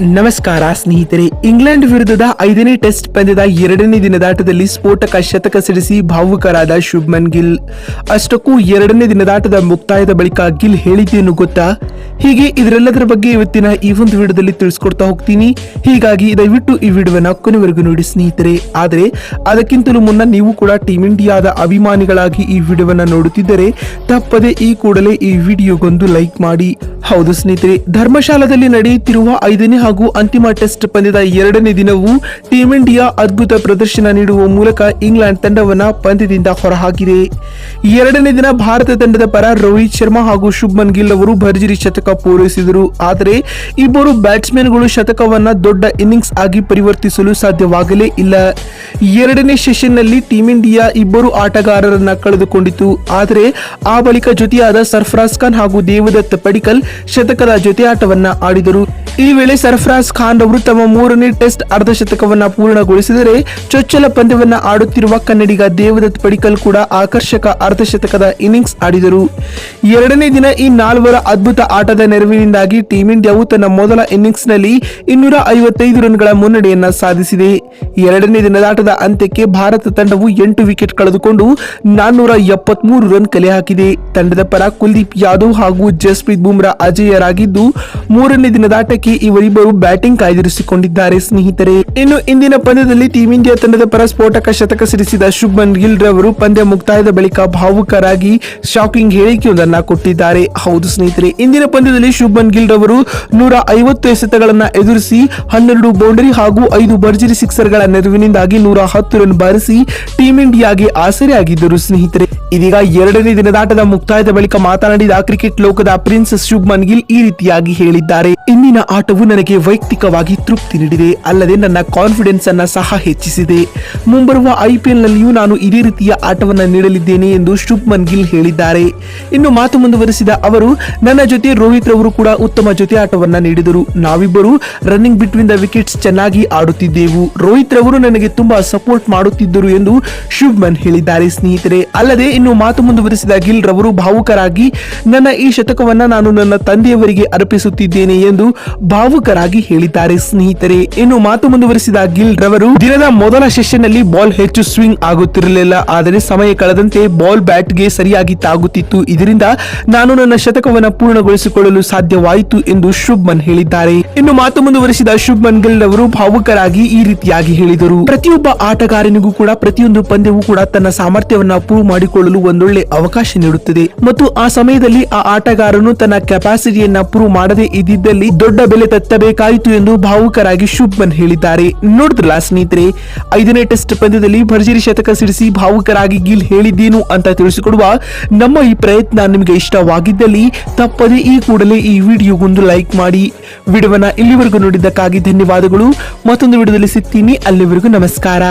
ನಮಸ್ಕಾರ, ಸ್ನೇಹಿತರೆ. ಇಂಗ್ಲೆಂಡ್ ವಿರುದ್ಧದ ಐದನೇ ಟೆಸ್ಟ್ ಪಂದ್ಯದ ಎರಡನೇ ದಿನದಾಟದಲ್ಲಿ ಸ್ಫೋಟಕ ಶತಕ ಸಿಡಿಸಿ ಭಾವುಕರಾದ ಶುಭ್ಮನ್ ಗಿಲ್. ಅಷ್ಟಕ್ಕೂ ಎರಡನೇ ದಿನದಾಟದ ಮುಕ್ತಾಯದ ಬಳಿಕ ಗಿಲ್ ಹೇಳಿದ್ದೇನು ಗೊತ್ತಾ? ಹೀಗೆ ಇದರೆಲ್ಲದರ ಬಗ್ಗೆ ಇವತ್ತಿನ ಈ ಒಂದು ವಿಡಿಯೋದಲ್ಲಿ ತಿಳಿಸ್ಕೊಡ್ತಾ ಹೋಗ್ತೀನಿ. ಹೀಗಾಗಿ ದಯವಿಟ್ಟು ಈ ವಿಡಿಯೋವನ್ನು ಕೊನೆವರೆಗೂ ನೋಡಿ, ಸ್ನೇಹಿತರೆ. ಆದರೆ, ಅದಕ್ಕಿಂತಲೂ ಮುನ್ನ ನೀವು ಕೂಡ ಟೀಮ್ ಇಂಡಿಯಾದ ಅಭಿಮಾನಿಗಳಾಗಿ ಈ ವಿಡಿಯೋವನ್ನು ನೋಡುತ್ತಿದ್ದರೆ, ತಪ್ಪದೆ ಈ ಕೂಡಲೇ ಈ ವಿಡಿಯೋಗೊಂದು ಲೈಕ್ ಮಾಡಿ ಹೌದು ಸ್ನೇಹಿತರೆ, ಧರ್ಮಶಾಲಾದಲ್ಲಿ ನಡೆಯುತ್ತಿರುವ ಐದನೇ ಹಾಗೂ ಅಂತಿಮ ಟೆಸ್ಟ್ ಪಂದ್ಯದ ಎರಡನೇ ದಿನವೂ ಟೀಂ ಇಂಡಿಯಾ ಅದ್ಭುತ ಪ್ರದರ್ಶನ ನೀಡುವ ಮೂಲಕ ಇಂಗ್ಲೆಂಡ್ ತಂಡವನ್ನು ಪಂದ್ಯದಿಂದ ಹೊರಹಾಕಿದೆ. ಎರಡನೇ ದಿನ ಭಾರತ ತಂಡದ ಪರ ರೋಹಿತ್ ಶರ್ಮಾ ಹಾಗೂ ಶುಭ್ಮನ್ ಗಿಲ್ ಅವರು ಭರ್ಜರಿ ಶತಕ ಪೂರೈಸಿದರು. ಆದರೆ, ಇಬ್ಬರು ಬ್ಯಾಟ್ಸ್ಮನ್ಗಳು ಶತಕವನ್ನ ದೊಡ್ಡ ಇನ್ನಿಂಗ್ಸ್ ಆಗಿ ಪರಿವರ್ತಿಸಲು ಸಾಧ್ಯವಾಗಲೇ ಇಲ್ಲ. ಎರಡನೇ ಸೆಷನ್ನಲ್ಲಿ ಟೀಂ ಇಂಡಿಯಾ ಇಬ್ಬರು ಆಟಗಾರರನ್ನು ಕಳೆದುಕೊಂಡಿತು. ಆದರೆ, ಆ ಬಳಿಕ ಜೊತೆಯಾದ ಸರ್ಫರಾಜ್ ಖಾನ್ ಹಾಗೂ ದೇವದತ್ ಪಡಿಕಲ್ ಶತಕದ ಜೊತೆ ಆಟವನ್ನ ಆಡಿದರು. ಈ ವೇಳೆ ಸರ್ಫರಾಜ್ ಖಾನ್ ಅವರು ತಮ್ಮ ಮೂರನೇ ಟೆಸ್ಟ್ ಅರ್ಧ ಶತಕವನ್ನ ಪೂರ್ಣಗೊಳಿಸಿದರೆ ಚೊಚ್ಚಲ ಪಂದ್ಯವನ್ನ ಆಡುತ್ತಿರುವ ಕನ್ನಡಿಗ ದೇವದತ್ ಪಡಿಕಲ್ ಕೂಡ ಆಕರ್ಷಕ ಅರ್ಧಶತಕದ ಇನ್ನಿಂಗ್ಸ್ ಆಡಿದರು. ಎರಡನೇ ದಿನ ಈ ನಾಲ್ವರ ಅದ್ಭುತ ಆಟದ ನೆರವಿನಿಂದಾಗಿ ಟೀಂ ಇಂಡಿಯಾವು ತನ್ನ ಮೊದಲ ಇನ್ನಿಂಗ್ಸ್ನಲ್ಲಿ ಇನ್ನೂರ ಐವತ್ತೈದು ರನ್ಗಳ ಮುನ್ನಡೆಯನ್ನ ಸಾಧಿಸಿದೆ. ಎರಡನೇ ದಿನದಾಟದ ಅಂತ್ಯಕ್ಕೆ ಭಾರತ ತಂಡವು ಎಂಟು ವಿಕೆಟ್ ಕಳೆದುಕೊಂಡು ನಾನ್ನೂರ ಎಪ್ಪತ್ಮೂರು ರನ್ ಕಲೆ ಹಾಕಿದೆ. ತಂಡದ ಪರ ಕುಲ್ದೀಪ್ ಯಾದವ್ ಹಾಗೂ ಜಸ್ಪ್ರೀತ್ ಬುಮ್ರಾ ಅಜೇಯರಾಗಿದ್ದು ಮೂರನೇ ದಿನದಾಟಕ್ಕೆ ಇವರಿಬ್ಬರು ಬ್ಯಾಟಿಂಗ್ ಕಾಯ್ದಿರಿಸಿಕೊಂಡಿದ್ದಾರೆ, ಸ್ನೇಹಿತರೆ. ಇನ್ನು ಇಂದಿನ ಪಂದ್ಯದಲ್ಲಿ ಟೀಂ ಇಂಡಿಯಾ ತಂಡದ ಪರ ಸ್ಫೋಟಕ ಶತಕ ಸಿಡಿಸಿದ ಶುಭ್ಮನ್ ಗಿಲ್ ರವರು ಪಂದ್ಯ ಮುಕ್ತಾಯದ ಬಳಿಕ ಭಾವುಕರಾಗಿ ಶಾಕಿಂಗ್ ಹೇಳಿಕೆಯೊಂದನ್ನ ಕೊಟ್ಟಿದ್ದಾರೆ. ಹೌದು ಸ್ನೇಹಿತರೆ, ಇಂದಿನ ಪಂದ್ಯದಲ್ಲಿ ಶುಭ್ಮನ್ ಗಿಲ್ ರವರು ನೂರ ಐವತ್ತು ಎಸೆತಗಳನ್ನ ಎದುರಿಸಿ, ಹನ್ನೆರಡು ಬೌಂಡರಿ ಹಾಗೂ ಐದು ಭರ್ಜರಿ ಸಿಕ್ಸರ್ಗಳ ನೆರವಿನಿಂದಾಗಿ ನೂರ ಹತ್ತು ರನ್ ಬಾರಿಸಿ ಟೀಂ ಇಂಡಿಯಾಗೆ ಆಸರೆಯಾಗಿದ್ದರು ಸ್ನೇಹಿತರೆ. ಇದೀಗ ಎರಡನೇ ದಿನದಾಟದ ಮುಕ್ತಾಯದ ಬಳಿಕ ಮಾತನಾಡಿದ ಕ್ರಿಕೆಟ್ ಲೋಕದ ಪ್ರಿನ್ಸ್ ಶುಭ್ಮನ್ ಗಿಲ್ ಈ ರೀತಿಯಾಗಿ ಹೇಳಿದ್ದಾರೆ. ಇಂದಿನ ಆಟವು ನನಗೆ ವೈಯಕ್ತಿಕವಾಗಿ ತೃಪ್ತಿ ನೀಡಿದೆ, ಅಲ್ಲದೆ ನನ್ನ ಕಾನ್ಫಿಡೆನ್ಸ್ ಅನ್ನು ಸಹ ಹೆಚ್ಚಿಸಿದೆ. ಮುಂಬರುವ ಐಪಿಎಲ್ ನಲ್ಲಿಯೂ ನಾನು ಇದೇ ರೀತಿಯ ಆಟವನ್ನು ನೀಡಲಿದ್ದೇನೆ ಎಂದು ಶುಭ್ಮನ್ ಗಿಲ್ ಹೇಳಿದ್ದಾರೆ. ಇನ್ನು ಮಾತು ಮುಂದುವರಿಸಿದ ಅವರು, ನನ್ನ ಜೊತೆ ರೋಹಿತ್ ರವರು ಕೂಡ ಉತ್ತಮ ಜೊತೆ ಆಟವನ್ನು ನೀಡಿದರು. ನಾವಿಬ್ಬರು ರನ್ನಿಂಗ್ ಬಿಟ್ವೀನ್ ದ ವಿಕೆಟ್ಸ್ ಚೆನ್ನಾಗಿ ಆಡುತ್ತಿದ್ದೆವು. ರೋಹಿತ್ ರವರು ನನಗೆ ತುಂಬಾ ಸಪೋರ್ಟ್ ಮಾಡುತ್ತಿದ್ದರು ಎಂದು ಶುಭ್ಮನ್ ಹೇಳಿದ್ದಾರೆ, ಸ್ನೇಹಿತರೆ. ಅಲ್ಲದೆ ಇನ್ನು ಮಾತು ಮುಂದುವರಿಸಿದ ಗಿಲ್ ರವರು ಭಾವುಕರಾಗಿ, ನನ್ನ ಈ ಶತಕವನ್ನು ನಾನು ನನ್ನ ತಂದೆಯವರಿಗೆ ಅರ್ಪಿಸುತ್ತಿದ್ದೇನೆ ಎಂದು ಭಾವುಕರಾಗಿ ಹೇಳಿದ್ದಾರೆ ಸ್ನೇಹಿತರೆ. ಇನ್ನು ಮಾತು ಮುಂದುವರಿಸಿದ ಗಿಲ್ ರವರು, ದಿನದ ಮೊದಲ ಸೆಷನ್ನಲ್ಲಿ ಬಾಲ್ ಹೆಚ್ಚು ಸ್ವಿಂಗ್ ಆಗುತ್ತಿರಲಿಲ್ಲ, ಆದರೆ ಸಮಯ ಕಳೆದಂತೆ ಬಾಲ್ ಬ್ಯಾಟ್ಗೆ ಸರಿಯಾಗಿ ತಾಗುತ್ತಿತ್ತು. ಇದರಿಂದ ನಾನು ನನ್ನ ಶತಕವನ್ನು ಪೂರ್ಣಗೊಳಿಸಿಕೊಳ್ಳಲು ಸಾಧ್ಯವಾಯಿತು ಎಂದು ಶುಭ್ಮನ್ ಹೇಳಿದ್ದಾರೆ. ಇನ್ನು ಮಾತು ಮುಂದುವರಿಸಿದ ಶುಭ್ಮನ್ ಗಿಲ್ ರವರು ಭಾವುಕರಾಗಿ ಈ ರೀತಿಯಾಗಿ ಹೇಳಿದರು. ಪ್ರತಿಯೊಬ್ಬ ಆಟಗಾರನಿಗೂ ಕೂಡ ಪ್ರತಿಯೊಂದು ಪಂದ್ಯವೂ ಕೂಡ ತನ್ನ ಸಾಮರ್ಥ್ಯವನ್ನ ಪ್ರೂವ್ ಮಾಡಿಕೊಳ್ಳಲು ಒಂದೊಳ್ಳೆ ಅವಕಾಶ ನೀಡುತ್ತದೆ. ಮತ್ತು ಆ ಸಮಯದಲ್ಲಿ ಆ ಆಟಗಾರನು ತನ್ನ ಕೆಪಾಸಿಟಿಯನ್ನ ಪ್ರೂವ್ ಮಾಡದೇ ಇದ್ದಿದ್ದಲ್ಲಿ ದೊಡ್ಡ ಬೆಲೆ ತತ್ತಬೇಕಾಯಿತು ಎಂದು ಭಾವುಕರಾಗಿ ಶುಭ್ಮನ್ ಹೇಳಿದ್ದಾರೆ. ನೋಡಿದ್ರಲ್ಲ ಸ್ನೇಹಿತರೆ, ಐದನೇ ಟೆಸ್ಟ್ ಪಂದ್ಯದಲ್ಲಿ ಭರ್ಜರಿ ಶತಕ ಸಿಡಿಸಿ ಭಾವುಕರಾಗಿ ಗಿಲ್ ಹೇಳಿದ್ದೇನು ಅಂತ ತಿಳಿಸಿಕೊಡುವ ನಮ್ಮ ಈ ಪ್ರಯತ್ನ ನಿಮಗೆ ಇಷ್ಟವಾಗಿದ್ದಲ್ಲಿ ತಪ್ಪದೆ ಈ ಕೂಡಲೇ ಈ ವಿಡಿಯೋಗೊಂದು ಲೈಕ್ ಮಾಡಿ. ವಿಡಿಯೋವನ್ನ ಇಲ್ಲಿವರೆಗೂ ನೋಡಿದ್ದಕ್ಕಾಗಿ ಧನ್ಯವಾದಗಳು. ಮತ್ತೊಂದು ವಿಡಿಯೋದಲ್ಲಿ ಸಿಗ್ತೀನಿ. ಅಲ್ಲಿವರೆಗೂ ನಮಸ್ಕಾರ.